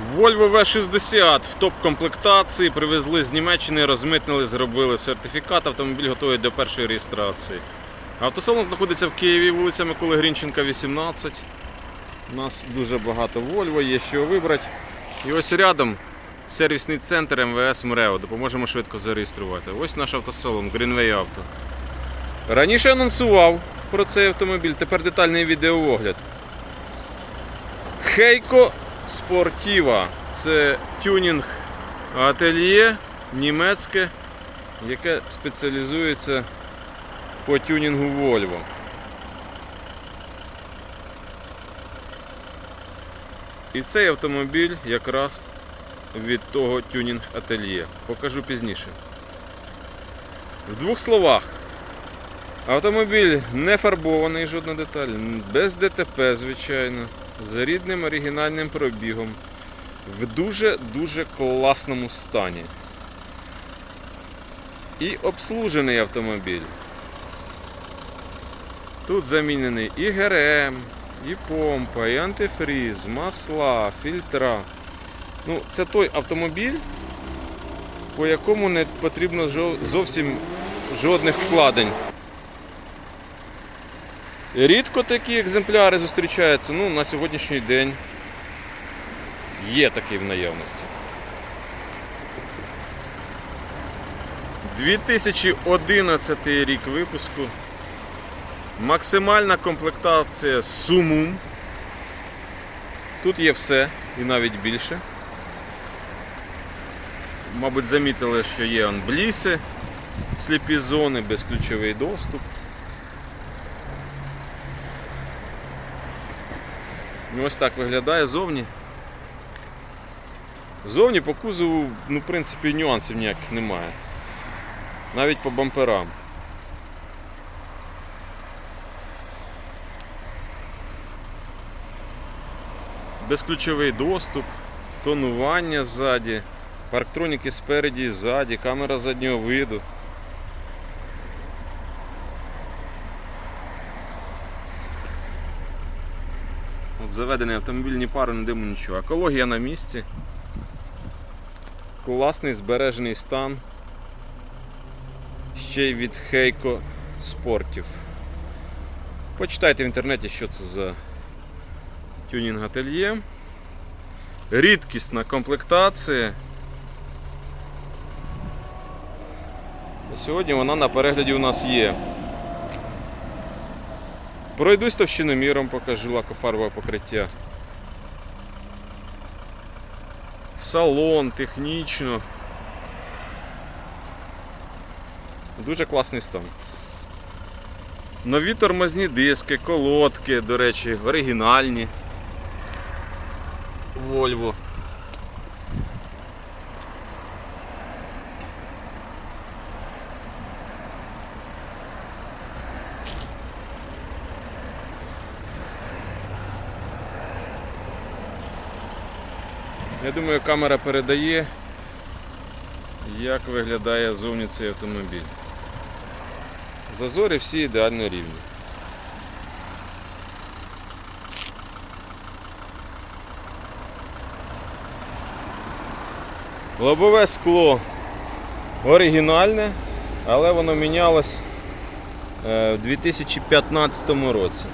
Volvo V60 в топ-комплектації привезли з Німеччини, розмитнили, зробили сертифікат. Автомобіль готовий до першої реєстрації. Автосалон знаходиться в Києві, вулиця Миколи Грінченка, 18. У нас дуже багато Volvo, є що вибрати. І ось рядом сервісний центр МВС МРЕО. Допоможемо швидко зареєструвати. Ось наш автосалон Greenway Auto. Раніше анонсував про цей автомобіль, тепер детальний відеоогляд. Хейко Спортіва. Це тюнінг ательє німецьке, яке спеціалізується по тюнінгу Volvo. І цей автомобіль якраз від того тюнінг ательє. Покажу пізніше. В двох словах. Автомобіль не фарбований жодна деталь, без ДТП, звичайно, з рідним оригінальним пробігом, в дуже-дуже класному стані. І обслужений автомобіль. Тут замінений і ГРМ, і помпа, і антифріз, масла, фільтра. Ну, це той автомобіль, по якому не потрібно зовсім жодних вкладень. Рідко такі екземпляри зустрічаються. Ну, на сьогоднішній день є такий в наявності. 2011 рік випуску. Максимальна комплектація Сумум. Тут є все і навіть більше. Мабуть, замітили, що є анбліси, сліпі зони, безключовий доступ. Ось так виглядає зовні. Зовні по кузову, ну, в принципі, нюансів ніяких немає. Навіть по бамперам. Безключовий доступ, тонування ззаді, парктроніки спереді і ззаді, камера заднього виду. Заведений автомобіль, ні пару, ні диму, нічого. Екологія на місці. Класний збережений стан. Ще й від Хейко Спортів. Почитайте в інтернеті, що це за тюнінг ательє. Рідкісна комплектація. Сьогодні вона на перегляді у нас є. Пройдусь товщиноміром, покажу лакофарбове покриття. Салон, технічно. Дуже класний стан. Нові тормозні диски, колодки, до речі, оригінальні. Volvo. Я думаю, камера передає, як виглядає зовні цей автомобіль. Зазори всі ідеально рівні. Лобове скло оригінальне, але воно мінялось е, в 2015 році.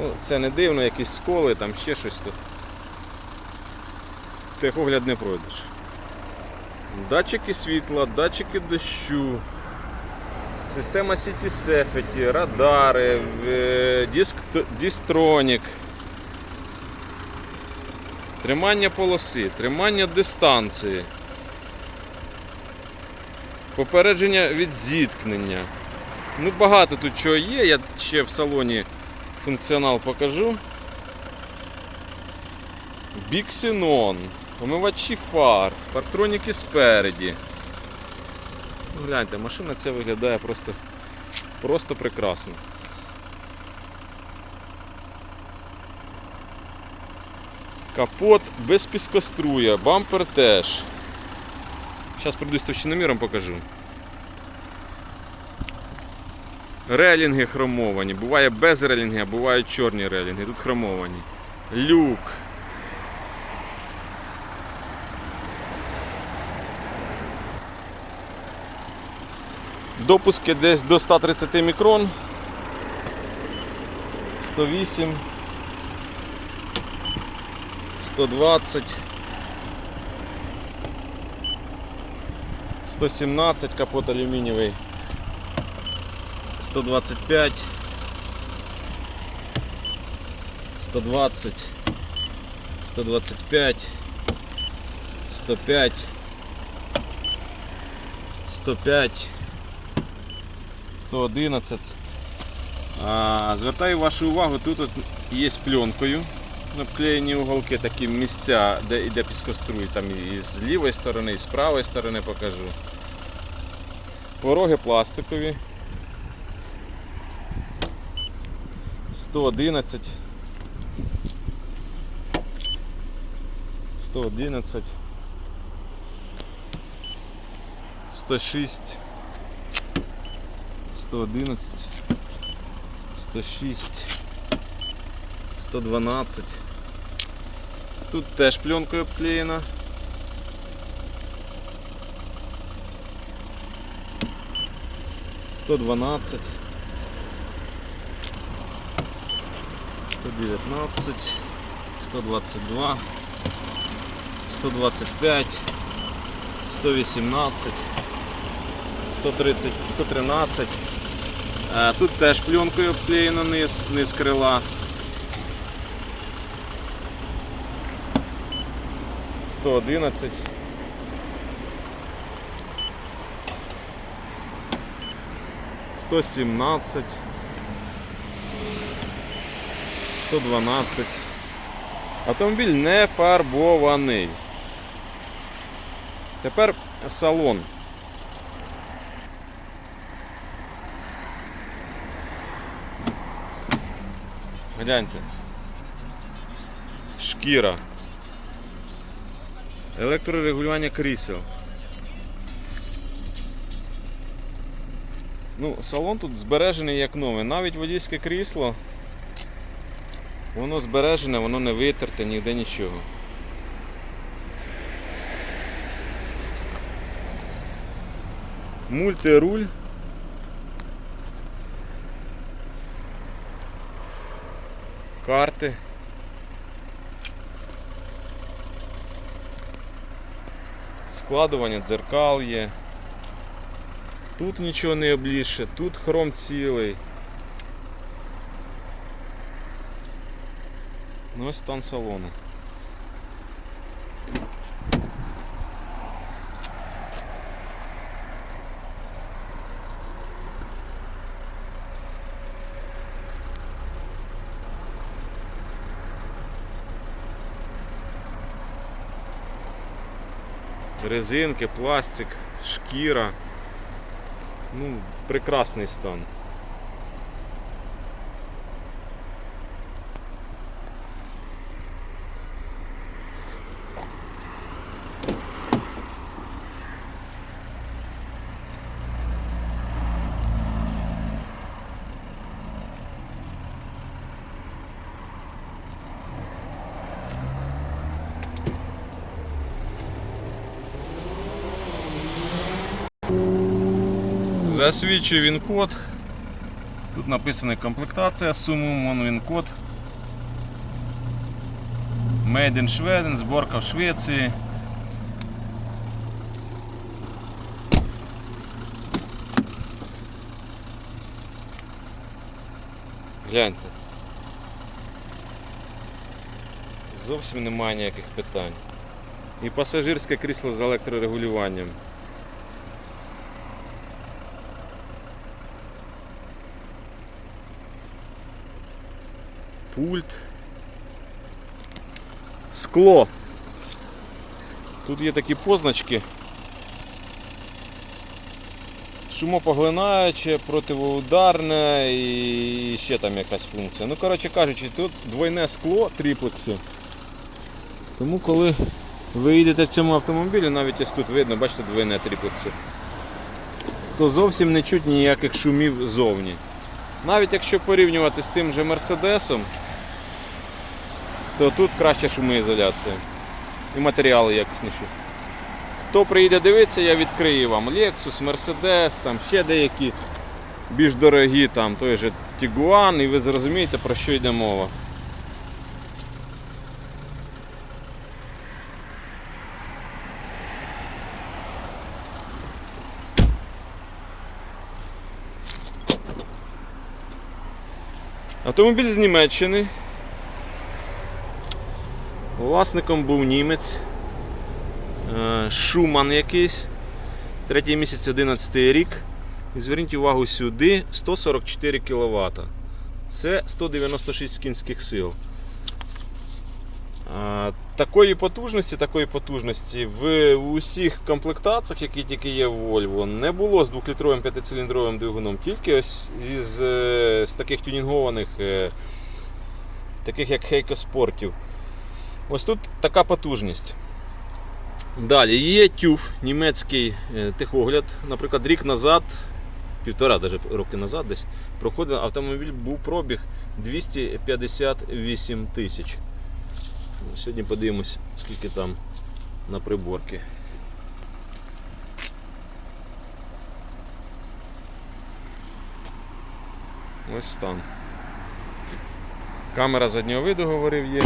Ну, це не дивно, якісь сколи, там ще щось тут. Техогляд не пройдеш. Датчики світла, датчики дощу, система City Safety, радари, е, диск, дістронік, тримання полоси, тримання дистанції, попередження від зіткнення. Ну, багато тут чого є, я ще в салоні функціонал покажу. Біксенон, омивачі фар, парктроніки спереді. Ну, гляньте, машина ця виглядає просто, просто прекрасно. Капот без піскоструя, бампер теж. Зараз прийду з товщиноміром покажу. Релінги хромовані. Буває без релінги, а бувають чорні релінги. Тут хромовані. Люк. Допуски десь до 130 мікрон. 108. 120. 117 капот алюмінієвий. 125. 120. 125. 105. 105. 111. Звертаю вашу увагу, тут от є пленкою. Обклеєні уголки, такі місця, де йде піскоструй, там і з лівої сторони, і з правої сторони покажу. Пороги пластикові. 111. 111. 106. 111. 106. 112. Тут теж пленкою обклеєно. Сто дванадцать, сто девятнадцать, сто двадцать два, сто двадцать пять, сто вісімнадцять, сто тридцять, сто тринадцять. Е, Тут теж пленкою обклеєно низ, низ крила. 111. Сто сімнадцять, сто дванадцять. Автомобіль не фарбований. Тепер салон. Гляньте. Шкіра. Електрорегулювання крісел. Ну, салон тут збережений як нове. Навіть водійське крісло. Воно збережене, воно не витерте, ніде нічого. Мультируль. Карти. складування дзеркал є. Тут нічого не обліше, тут хром цілий. Ну ось стан салону. Резинки, пластик, шкіра. Ну, прекрасний стан. Засвідчую він код. Тут написана комплектація суму, вон він код. Made in Sweden, зборка в Швеції. Гляньте. Зовсім немає ніяких питань. І пасажирське крісло з електрорегулюванням. Пульт. Скло. Тут є такі позначки. Шумопоглинаюче, противоударне і ще там якась функція. Ну, коротше кажучи, тут двойне скло, триплекси. Тому коли ви їдете в цьому автомобілі, навіть ось тут видно, бачите, двойне триплекси, то зовсім не чуть ніяких шумів зовні. Навіть якщо порівнювати з тим же Мерседесом, то тут краща шумоізоляція. І матеріали якісніші. Хто приїде дивитися, я відкрию вам Lexus, Mercedes, там ще деякі більш дорогі, там той же Tiguan, і ви зрозумієте, про що йде мова. Автомобіль з Німеччини. Власником був німець. Е, Шуман якийсь. Третій місяць 11 рік. І зверніть увагу сюди 144 кВт. Це 196 кінських сил. Такої потужності, такої потужності в усіх комплектаціях, які тільки є в Volvo, не було з 2-літровим 5-циліндровим двигуном, тільки ось із е, з таких тюнінгованих, е, таких як Heiko Спортів. Ось тут така потужність. Далі є TÜV, німецький е, техогляд. Наприклад, рік назад, півтора даже роки назад десь проходив автомобіль, був пробіг 258 тисяч. Сьогодні подивимось, скільки там на приборки. Ось стан. Камера заднього виду говорив є.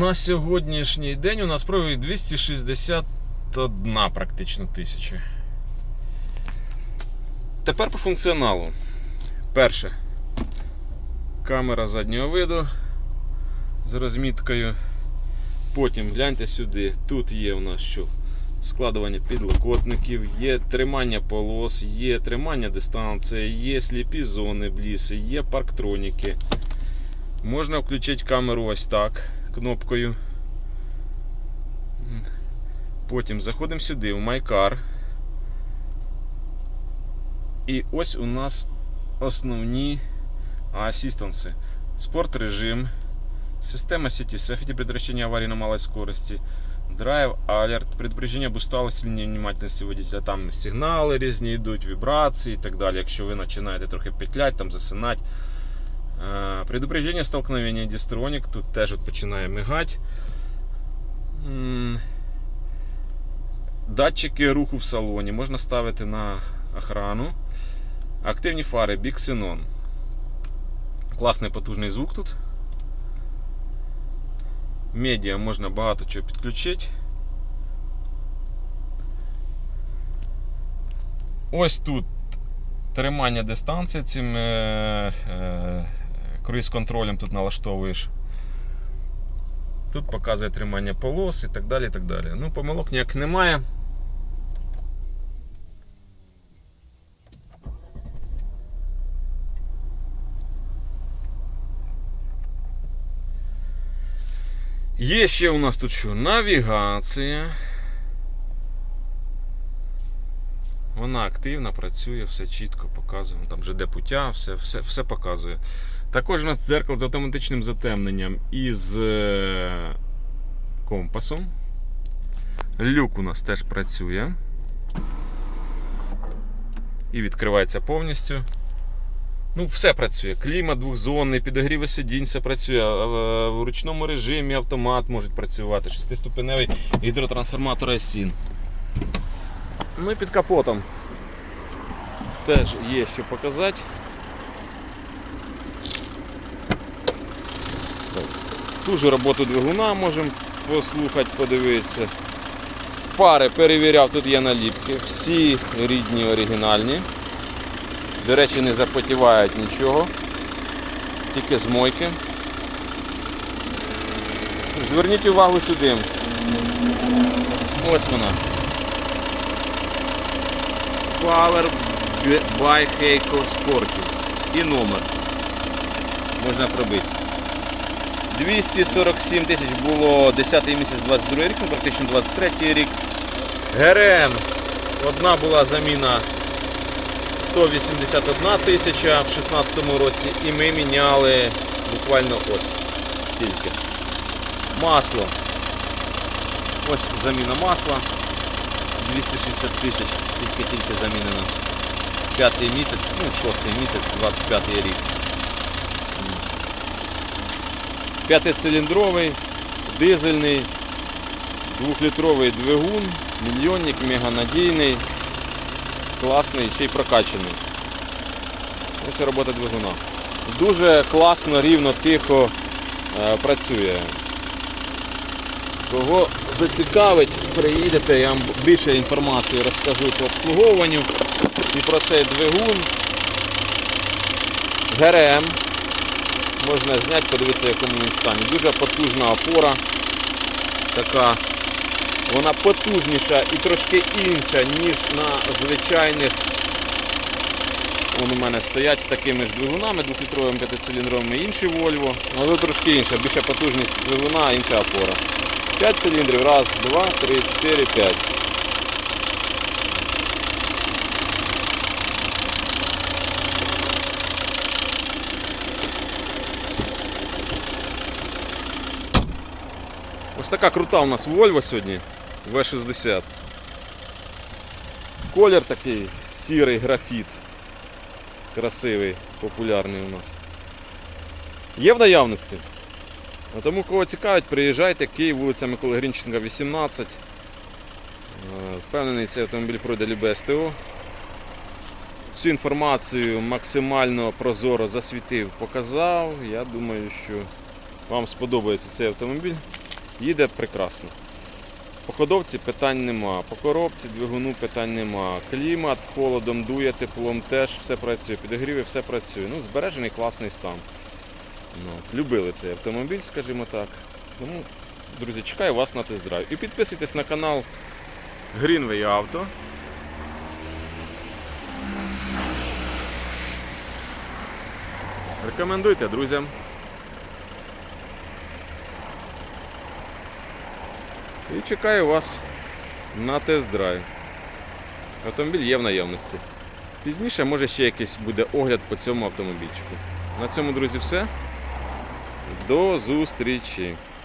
На сьогоднішній день у нас пробіг 261 практично тисяча. Тепер по функціоналу. Перше. Камера заднього виду з розміткою. Потім гляньте сюди. Тут є у нас що? Складування підлокотників, є тримання полос, є тримання дистанції, є сліпі зони бліси, є парктроніки. Можна включити камеру ось так кнопкою. Потім заходимо сюди в MyCar. І ось у нас основні асистенси. Спорт режим, система сети Safety, предотвращение аварии на малой скорости, драйв, алерт, предупреждение об усталости или водителя. Там сигнали різні йдуть, вібрації і так далі. Якщо ви починаєте трохи петлять, там засинати. Е, Предупреждение столкновения дистронік, тут теж от починає мигати. Датчики руху в салоні можна ставити на охрану. Активні фари Big Xenon. Класний потужний звук тут. Медіа можна багато чого підключити. Ось тут тримання дистанції цим е, е, круїз-контролем тут налаштовуєш. Тут показує тримання полос і так далі. і так далі. Ну, помилок ніяк немає. Є ще у нас тут що? Навігація. Вона активна, працює, все чітко показує. Там вже де пуття, все, все, все показує. Також у нас дзеркало з автоматичним затемненням із е, компасом. Люк у нас теж працює. І відкривається повністю. Ну, все працює. Клімат двохзонний, підогріви сидінь, все працює. В ручному режимі автомат може працювати, шестиступеневий гідротрансформатор Айсін. Ну і під капотом теж є що показати. Ту ж роботу двигуна можемо послухати, подивитися. Фари перевіряв, тут є наліпки. Всі рідні оригінальні. До речі, не запотівають нічого, тільки з мойки. Зверніть увагу сюди. Ось вона. Power by Heiko Sportive. І номер. Можна пробити. 247 тисяч було 10 місяць 22 рік, ну практично 23 рік. ГРМ. Одна була заміна 181 тисяча в 2016 році і ми міняли буквально ось тільки. Масло. Ось заміна масла. 260 тисяч тільки-тільки замінено. П'ятий місяць, ну шостий місяць, 25 рік. П'ятициліндровий, дизельний, двохлітровий двигун, мільйонник, меганадійний, класний, ще й прокачаний. Ось робота двигуна. Дуже класно, рівно, тихо е, працює. Кого зацікавить, приїдете, я вам більше інформації розкажу по обслуговуванню і про цей двигун. ГРМ. Можна зняти, подивитися, в якому він стані. Дуже потужна опора. Така. Вона потужніша і трошки інша, ніж на звичайних. Вон у мене стоять з такими ж двигунами, двохлітровими п'ятициліндровими інші Volvo. Але трошки інша, більша потужність двигуна, інша опора. 5 циліндрів. Раз, два, три, чотири, п'ять. Така крута у нас Volvo сьогодні. V60. Колір такий сірий графіт. Красивий, популярний у нас. Є в наявності. А Тому кого цікавить, приїжджайте, Київ, вулиця Миколи Грінченка, 18. Е, Впевнений, цей автомобіль пройде любе СТО. Всю інформацію максимально прозоро засвітив, показав. Я думаю, що вам сподобається цей автомобіль. Їде прекрасно. По ходовці питань нема, по коробці двигуну питань нема. Клімат холодом дує, теплом теж все працює, підогріви все працює. Ну, збережений класний стан. Ну, от, любили цей автомобіль, скажімо так. Тому, друзі, чекаю вас на тест-драйв. І підписуйтесь на канал Greenway Auto. Рекомендуйте друзям. І чекаю вас на тест-драйв. Автомобіль є в наявності. Пізніше може ще якийсь буде огляд по цьому автомобільчику. На цьому, друзі, все. До зустрічі!